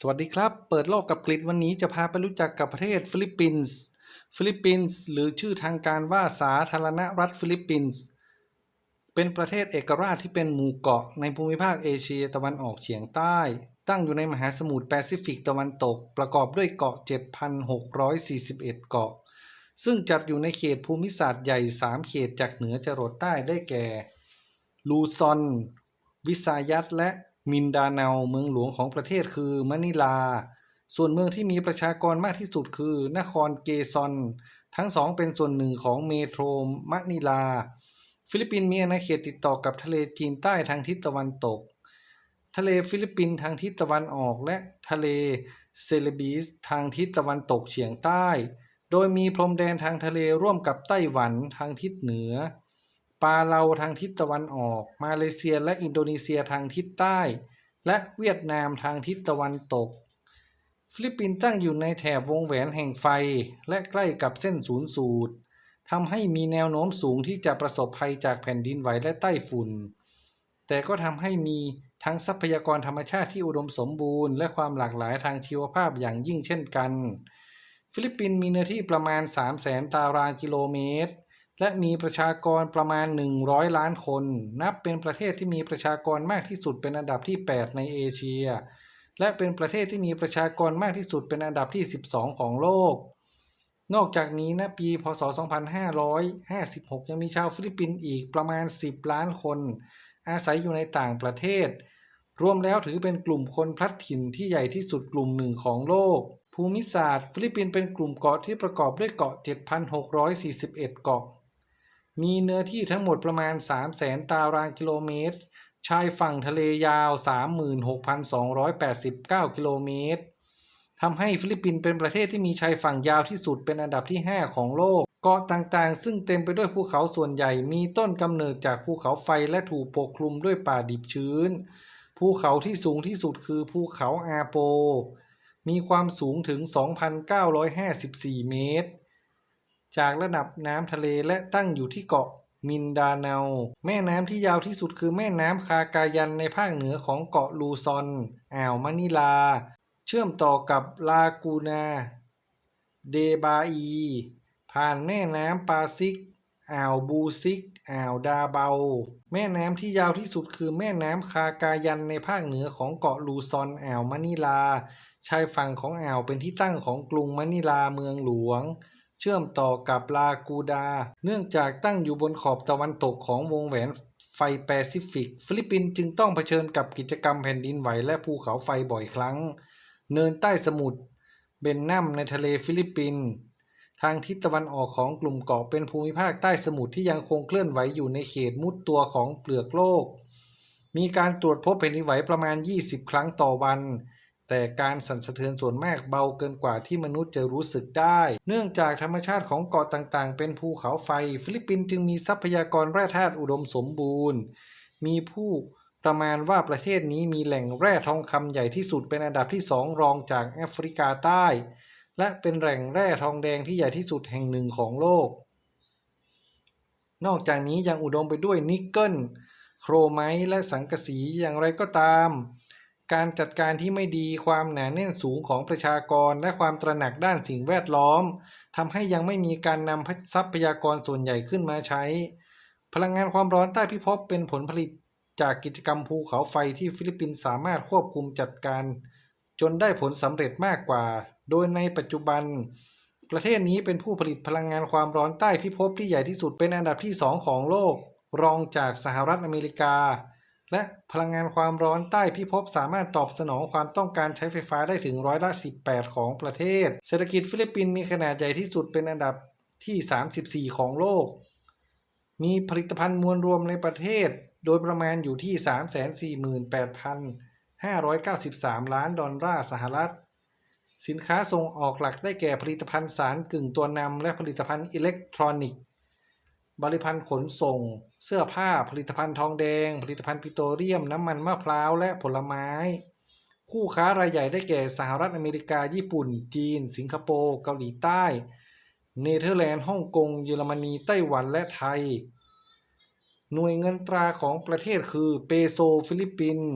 สวัสดีครับ เปิดโลกกับกรีฑวันนี้จะพาไปรู้จักกับประเทศฟิลิปปินส์ ฟิลิปปินส์หรือชื่อทางการว่าสาธารณรัฐฟิลิปปินส์ เป็นประเทศเอกราชที่เป็นหมู่เกาะในภูมิภาคเอเชียตะวันออกเฉียงใต้ ตั้งอยู่ในมหาสมุทรแปซิฟิกตะวันตก ประกอบด้วยเกาะ 7,641 เกาะ ซึ่งจัดอยู่ในเขตภูมิศาสตร์ใหญ่ 3 เขตจากเหนือจรดใต้ได้แก่ ลูซอน วิสายัตและ มินดาเนาเมืองหลวงของประเทศคือมะนิลา ส่วนเมืองที่มีประชากรมากที่สุดคือนครเกซอน ทั้งสองเป็นส่วนหนึ่งของเมโทรมะนิลา ฟิลิปปินส์มีอาณาเขตติดต่อกับทะเลจีนใต้ทางทิศตะวันตก ทะเลฟิลิปปินส์ทางทิศตะวันออกและทะเลเซเลบีสทางทิศตะวันตกเฉียงใต้ โดยมีพรมแดนทางทะเลร่วมกับไต้หวันทางทิศเหนือ ปาเลาทางทิศตะวันออก มาเลเซียและอินโดนีเซียทางทิศใต้ และเวียดนามทางทิศตะวันตก ฟิลิปปินส์ตั้งอยู่ในแถบวงแหวนแห่งไฟและใกล้กับเส้นศูนย์สูตรทำให้มีแนวโน้มสูงที่จะประสบภัยจากแผ่นดินไหวและไต้ฝุ่น แต่ก็ทำให้มีทั้งทรัพยากรธรรมชาติที่อุดมสมบูรณ์ และความหลากหลายทางชีวภาพอย่างยิ่งเช่นกัน ฟิลิปปินส์มีเนื้อที่ประมาณ 3 0 0แสนตารางกิโลเมตร และมีประชากรประมาณ 100 ล้านคน นับเป็นประเทศที่มีประชากรมากที่สุดเป็นอันดับที่ 8 ในเอเชีย และเป็นประเทศที่มีประชากรมากที่สุดเป็นอันดับที่ 12 ของโลก นอกจากนี้นะปี พศ 2556 ยังมีชาวฟิลิปปินส์อีกประมาณ 10 ล้านคน อาศัยอยู่ในต่างประเทศ รวมแล้วถือเป็นกลุ่มคนพลัดถิ่นที่ใหญ่ที่สุดกลุ่มหนึ่งของโลกภูมิศาสตร์ ฟิลิปปินส์เป็นกลุ่มเกาะที่ประกอบด้วยเกาะ 7,641 เกาะ มีเนื้อที่ทั้งหมดประมาณ 300,000 ตารางกิโลเมตร ชายฝั่งทะเลยาว 36,289 กิโลเมตรทำให้ฟิลิปปินส์เป็นประเทศที่มีชายฝั่งยาวที่สุดเป็นอันดับที่ 5 ของโลก เกาะต่างๆ ซึ่งเต็มไปด้วยภูเขาส่วนใหญ่มีต้นกำเนิดจากภูเขาไฟและถูกปกคลุมด้วยป่าดิบชื้น ภูเขาที่สูงที่สุดคือภูเขาอาโป มีความสูงถึง 2,954 เมตร จากระดับน้ำทะเลและตั้งอยู่ที่เกาะมินดาเนา แม่น้ำที่ยาวที่สุดคือแม่น้ำคากายันในภาคเหนือของเกาะลูซอน อ่าวมะนิลา เชื่อมต่อกับลากูนา เดบาอี ผ่านแม่น้ำปาซิก อ่าวบูซิก อ่าวดาเบา แม่น้ำที่ยาวที่สุดคือแม่น้ำคากายันในภาคเหนือของเกาะลูซอน อ่าวมะนิลา ชายฝั่งของอ่าวเป็นที่ตั้งของกรุงมะนิลาเมืองหลวง ชื่อมต่อกับลากูดา เนื่องจากตั้งอยู่บนขอบตะวันตกของวงแหวนไฟแปซิฟิก ฟิลิปปินส์จึงต้องเผชิญกับกิจกรรมแผ่นดินไหวและภูเขาไฟบ่อยครั้ง เนินใต้สมุทรเบนนัมในทะเลฟิลิปปินส์ทางทิศตะวันออกของกลุ่มเกาะเป็นภูมิภาคใต้สมุทรที่ยังคงเคลื่อนไหวอยู่ในเขตมุดตัวของเปลือกโลก มีการตรวจพบแผ่นดินไหวประมาณ 20 ครั้งต่อวัน แต่การสั่นสะเทือนส่วนมากเบาเกินกว่าที่มนุษย์จะรู้สึกได้ เนื่องจากธรรมชาติของเกาะต่างๆ เป็นภูเขาไฟ ฟิลิปปินส์จึงมีทรัพยากรแร่ธาตุอุดมสมบูรณ์ มีผู้ประมาณว่าประเทศนี้มีแหล่งแร่ทองคำใหญ่ที่สุดเป็นอันดับที่สองรองจากแอฟริกาใต้ และเป็นแหล่งแร่ทองแดงที่ใหญ่ที่สุดแห่งหนึ่งของโลก นอกจากนี้ยังอุดมไปด้วยนิกเกิล โครไมต์และสังกะสีอย่างไรก็ตาม การจัดการที่ไม่ดีความหนาแน่นสูงของประชากรและความตระหนักด้านสิ่งแวดล้อมทำให้ยังไม่มีการนำทรัพยากรส่วนใหญ่ขึ้นมาใช้ พลังงานความร้อนใต้พิภพเป็นผลผลิตจากกิจกรรมภูเขาไฟที่ฟิลิปปินส์สามารถควบคุมจัดการ จนได้ผลสำเร็จมากกว่า โดยในปัจจุบัน ประเทศนี้เป็นผู้ผลิตพลังงานความร้อนใต้พิภพที่ใหญ่ที่สุดเป็นอันดับที่สองของโลก รองจากสหรัฐอเมริกา และพลังงานความร้อนใต้พิภพสามารถตอบสนองความต้องการใช้ไฟฟ้าได้ถึงร้อยละ 18 ของประเทศ เศรษฐกิจฟิลิปปินส์มีขนาดใหญ่ที่สุดเป็นอันดับที่ 34 ของโลก มีผลิตภัณฑ์มวลรวมในประเทศ โดยประมาณอยู่ที่ 348,593 ล้านดอลลาร์สหรัฐ สินค้าส่งออกหลักได้แก่ผลิตภัณฑ์สารกึ่งตัวนำและผลิตภัณฑ์อิเล็กทรอนิกส์ บริพันธ์ขนส่ง เสื้อผ้า ผลิตภัณฑ์ทองแดง ผลิตภัณฑ์ปิโตรเลียม น้ำมันมะพร้าว และผลไม้ คู่ค้ารายใหญ่ได้แก่สหรัฐอเมริกา ญี่ปุ่น จีน สิงคโปร์ เกาหลีใต้ เนเธอร์แลนด์ ฮ่องกง เยอรมนี ไต้หวัน และไทย หน่วยเงินตราของประเทศคือ เปโซ ฟิลิปปินส์